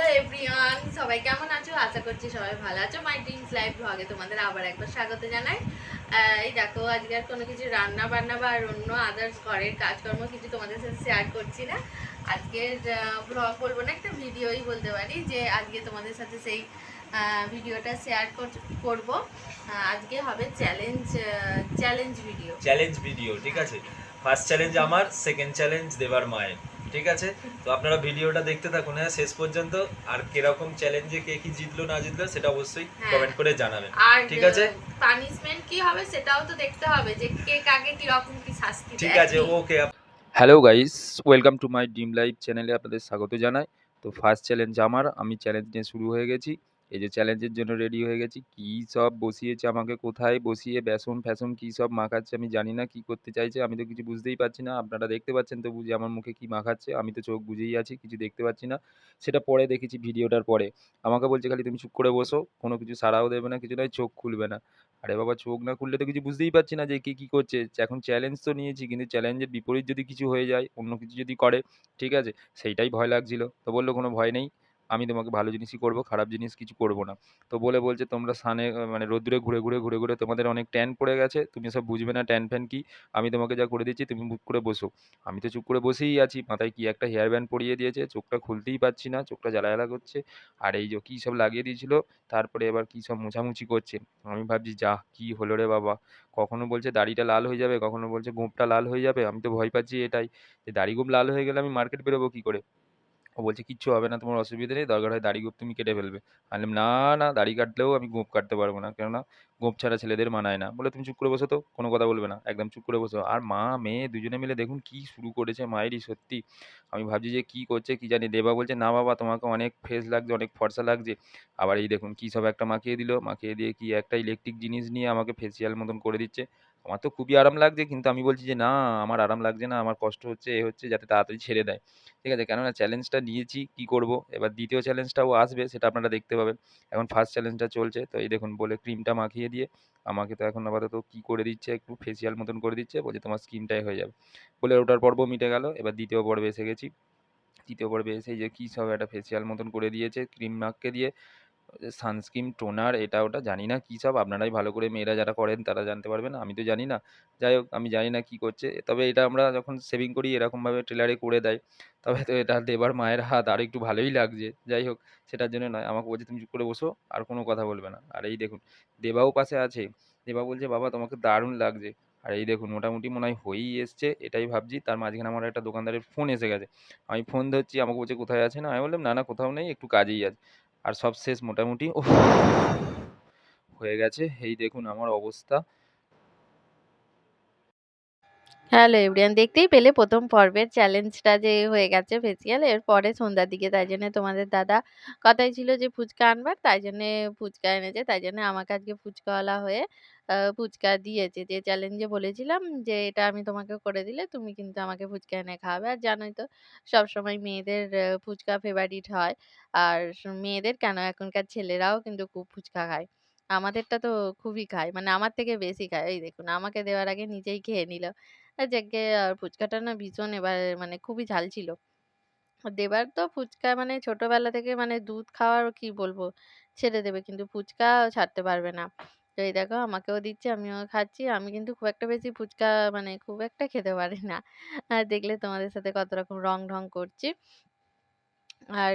Hello everyone, সবাই কেমন আছো? আশা করছি সবাই ভালো আছো। মাই ড্রিমস লাইফ ব্লগে তোমাদের আবার একবার স্বাগত জানাই। এই দেখো, আজকে আর কোনো কিছু রান্না বান্না বা অন্য আদার্স ঘরের কাজকর্ম কিছু তোমাদের সাথে শেয়ার করছি না। আজকের ব্লগ বলব না, একটা ভিডিওই বলতে পারি যে আজকে তোমাদের সাথে সেই ভিডিওটা শেয়ার করব। আজকে হবে challenge challenge video challenge video ঠিক আছে? ফার্স্ট চ্যালেঞ্জ আমার সেকেন্ড চ্যালেঞ্জ দেবার মায়ের। ঠিক আছে? তো আপনারা ভিডিওটা দেখতে থাকুন হ্যাঁ শেষ পর্যন্ত। আর কীরকম চ্যালেঞ্জে কে কি জিতলো না জিতলো সেটা অবশ্যই হ্যাঁ। কমেন্ট করে জানাবেন। ঠিক আছে? পানিশমেন্ট কি হবে সেটাও তো দেখতে হবে যে কে কাকে কি রকম কি শাস্তি ঠিক আছে okay hello guys welcome to my Dim life চ্যানেলে আপনাদের স্বাগত জানাই। তো ফার্স্ট চ্যালেঞ্জ আমার আমি চ্যালেঞ্জ নিয়ে শুরু হয়ে গেছি। এই যে চ্যালেঞ্জের জন্য রেডি হয়ে গেছি। কী সব বসিয়েছে আমাকে? কোথায় বসিয়ে বেসন ফ্যাসন কী সব মাখাচ্ছে আমি জানি না, কী করতে চাইছে আমি তো কিছু বুঝতেই পারছি না। আপনারা দেখতে পাচ্ছেন তো বুঝে আমার মুখে কী মাখাচ্ছে, আমি তো চোখ বুঝেই আছি, কিছু দেখতে পাচ্ছি না। সেটা পরে দেখেছি ভিডিওটার পরে। আমাকে বলছে খালি তুমি চুপ করে বসো, কোনো কিছু সারাও দেবে না, কিছু নয় চোখ খুলবে না। আরে বাবা, চোখ না খুললে তো কিছু বুঝতেই পারছি না যে কে কী করছে। এখন চ্যালেঞ্জ তো নিয়েছি, কিন্তু চ্যালেঞ্জের বিপরীত যদি কিছু হয়ে যায়, অন্য কিছু যদি করে, ঠিক আছে? সেইটাই ভয় লাগছিল। তো বলল কোনো ভয় নেই। আমি তোমাকে ভালো জিনিসই করব, খারাপ জিনিস কিছু করব না। তো বলে বলছে, তোমরা সানে মানে রোদ্দুরে ঘুরে ঘুরে ঘুরে ঘুরে তোমাদের অনেক ট্যান পড়ে গেছে, তুমি সব বুঝবে না ট্যান ফ্যান কি। আমি তোমাকে যা করে দিচ্ছি, তুমি মুখ করে বসো। আমি তো চুপ করে বসেই আছি, মাথায় কি একটা হেয়ার ব্যান্ড পরিয়ে দিয়েছে, চোখটা খুলতেই পারছি না, চোখটা জ্বালা জ্বালা করছে। আর এই যে কী সব লাগিয়ে দিয়েছিল, তারপরে এবার কী সব মোছামুছি করছে। আমি ভাবছি, যা, কি হলো রে বাবা? কখনো বলছে, দাড়িটা লাল হয়ে যাবে? কখনো বলছে, গোঁপটা লাল হয়ে যাবে? আমি তো ভয় পাচ্ছি এটাই। যে দাড়ি গোঁপ লাল হয়ে গেলে আমি মার্কেট বেরোবো কী করে? ও বলছে, কিচ্ছু হবে না, তোমার অসুবিধা নেই, দরকার হয় দাড়ি গোঁপ তুমি কেটে ফেলবে। আমি না না, দাড়ি কাটলেও আমি গোঁপ কাটতে পারব না, কেননা গোঁপ ছাড়া ছেলেদের মানায় না। বলে, তুমি চুপ করে বসো তো, কোনো কথা বলবে না, একদম চুপ করে বসো। আর মা, মেয়ে দুজনে মিলে দেখুন কি শুরু করেছে, মায়েরই সত্যি। আমি ভাবছি যে কি করছে, কি জানি, দেবা বলছে, না বাবা, তোমাকে অনেক ফ্রেশ লাগছে, অনেক ফর্সা লাগছে। আবার এই দেখুন, কী সব একটা মাখিয়ে দিল, মাখিয়ে দিয়ে কি একটা ইলেকট্রিক জিনিস নিয়ে আমাকে ফেসিয়াল মতন করে দিচ্ছে। আমার তো খুবই আরাম লাগছে, কিন্তু আমি বলছি যে, না, আমার আরাম লাগছে না, আমার কষ্ট হচ্ছে, এ হচ্ছে, যাতে তাড়াতাড়ি ছেড়ে দেয়। ঠিক আছে, কেননা চ্যালেঞ্জটা নিয়েছি, কি করব? এবার দ্বিতীয় চ্যালেঞ্জটাও আসবে, সেটা আপনারা দেখতে পাবেন। এখন ফার্স্ট চ্যালেঞ্জটা চলছে, তো এই দেখুন, বলে ক্রিমটা মাখিয়ে দিয়ে, আমাকে তো এখন আপাতত কি করে দিচ্ছে, একটু ফেসিয়াল মতন করে দিচ্ছে, বলছে তোমার স্কিনটাই হয়ে যাবে। বলে ওটার পর্ব মিটে গেল, এবার দ্বিতীয় পর্বে এসে গেছি। তৃতীয় পর্বে এসে যে, কী সব একটা ফেসিয়াল মতন করে দিয়েছে ক্রিম মাখকে দিয়ে সানস্ক্রিন টোনার, এটা ওটা জানি না কী সব। আপনারাই ভালো করে মেয়েরা যারা করেন তারা জানতে পারবেন, আমি তো জানি না। যাই হোক, আমি জানি না কী করছে। তবে এটা আমরা যখন সেভিং করি, এরকমভাবে ট্রেলারে করে দেয়, তবে তো এটা দেবার মায়ের হাত আর একটু ভালোই লাগছে। যাই হোক, সেটার জন্য নয়, আমাকে বলছে তুমি চুপ করে বসো, আর কোনো কথা বলবে না। আর এই দেখুন, দেবাও পাশে আছে। দেবা বলছে, বাবা, তোমাকে দারুণ লাগছে। আর এই দেখুন, মোটামুটি মনে হয় হয়েই এসছে, এটাই ভাবছি। তার মাঝখানে আমার একটা দোকানদারের ফোন এসে গেছে। আমি ফোন ধরছি, আমাকে বলছে, কোথায় আছে? না, আমি বললাম, না না, কোথাও নেই, একটু কাজেই আছে। আর সব শেষ মোটামুটি। ও হয়ে গেছে। এই দেখুন আমার অবস্থা। হ্যালো এভরিয়ান দেখতেই পেলে প্রথম পর্বের চ্যালেঞ্জটা যে হয়ে গেছে ফেসিয়াল এরপরে সন্ধ্যার দিকে, তাই জন্য তোমাদের দাদা কথাই ছিল যে ফুচকা আনবার, তাই জন্য ফুচকা এনেছে, তাই জন্য আমাকে আজকে ফুচকাওয়ালা হয়ে ফুচকা দিয়েছে। যে চ্যালেঞ্জে বলেছিলাম যে এটা আমি তোমাকে করে দিলে তুমি কিন্তু আমাকে ফুচকা এনে খাওয়াবে। আর জানোই তো সবসময় মেয়েদের ফুচকা ফেভারিট হয়। আর মেয়েদের কেন এখনকার ছেলেরাও কিন্তু খুব ফুচকা খায়। আমাদেরটা তো খুবই খায় মানে আমার থেকে বেশি খায় এই দেখুন, আমাকে দেওয়ার আগে নিজেই খেয়ে নিল আর যাকগে আর ফুচকাটা না ভীষণ এবার মানে খুবই ঝাল ছিল। দেবার তো ফুচকা মানে ছোটবেলা থেকে মানে দুধ খাওয়ার কি বলব, ছেড়ে দেবে কিন্তু ফুচকা ছাড়তে পারবে না। তো এই দেখো, আমাকেও দিচ্ছে, আমিও খাচ্ছি। আমি কিন্তু খুব একটা বেশি ফুচকা মানে খুব একটা খেতে পারি না। আর দেখলে তোমাদের সাথে কত রকম রং-ঢং করছি। আর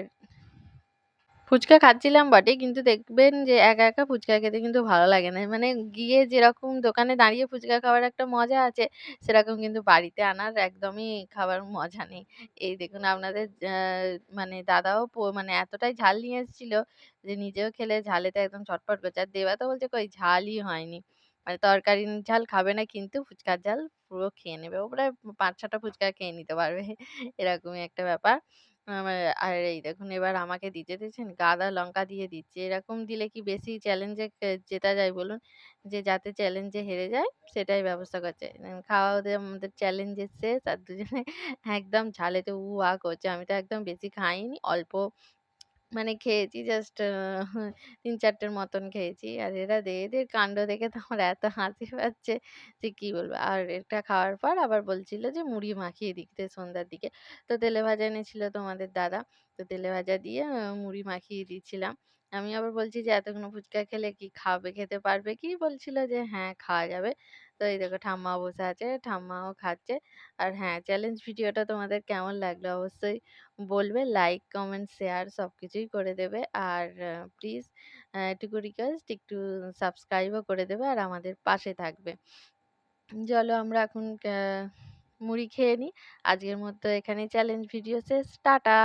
ফুচকা খাচ্ছিলাম বটে কিন্তু দেখবেন যে একা, একা ফুচকা খেতে কিন্তু ভালো লাগে না। মানে গিয়ে যেরকম দোকানে দাঁড়িয়ে ফুচকা খাওয়ার একটা মজা আছে, সেরকম কিন্তু বাড়িতে আনার একদমই খাবার মজা নেই। এই দেখুন আপনাদের মানে দাদাও মানে এতটাই ঝাল নিয়ে এসেছিল যে নিজেও খেলে ঝালেতে একদম ছটফট করছে। আর দেবা তো বলছে কই ঝালই হয়নি। মানে তরকারির ঝাল খাবে না কিন্তু ফুচকার ঝাল পুরো খেয়ে নেবে। ও প্রায় পাঁচ ছটা ফুচকা খেয়ে নিতে পারবে। এরকমই একটা ব্যাপার। আমার, আর এই দেখুন এবার আমাকে দিতে দিয়েছেন গাদা লঙ্কা দিয়ে দিচ্ছে। এরকম দিলে কি বেশি চ্যালেঞ্জে কে, জেতা যায় বলুন? যে যাতে চ্যালেঞ্জে হেরে যায়, সেটাই ব্যবস্থা করছে। উম খাওয়া ওদের আমাদের চ্যালেঞ্জের শেষ, আর দুজনে একদম ঝালেতে উ আ করছে। আমি তো একদম বেশি খাইনি। অল্প মানে খেয়েছি জাস্ট আ ৩-৪ টের মতন খেয়েছি। আর এরা দে, এদের কাণ্ড দেখে তো আমার এত হাসি পাচ্ছে যে কি বলব। আর এটা খাওয়ার পর আবার বলছিল যে মুড়ি মাখিয়ে দিতে সন্ধ্যার দিকে। তো তেলে ভাজা এনেছিল তোমাদের দাদা। তো তেলে ভাজা দিয়ে মুড়ি মাখিয়ে দিচ্ছিলাম। আমি আবার বলছি যে, "এতগুলো ফুচকা খেলে কি খাবে খেতে পারবে কি?" বলছিল যে, "হ্যাঁ, খাওয়া যাবে।" তো এই দেখো ঠাম্মাও বসে আছে, ঠাম্মাও খাচ্ছে। আর হ্যাঁ, চ্যালেঞ্জ ভিডিওটা তোমাদের কেমন লাগল অবশ্যই বলবে। লাইক, কমেন্ট, শেয়ার সবকিছুই করে দেবে। আর প্লিজ আ এটুকু রিকোয়েস্ট একটু সাবস্ক্রাইবও করে দেবে আর আমাদের পাশে থাকবে। চলো আমরা এখন মুড়ি খেয়ে নিই। আজকের মতো এখানেই চ্যালেঞ্জ ভিডিও শেষ। টাটা।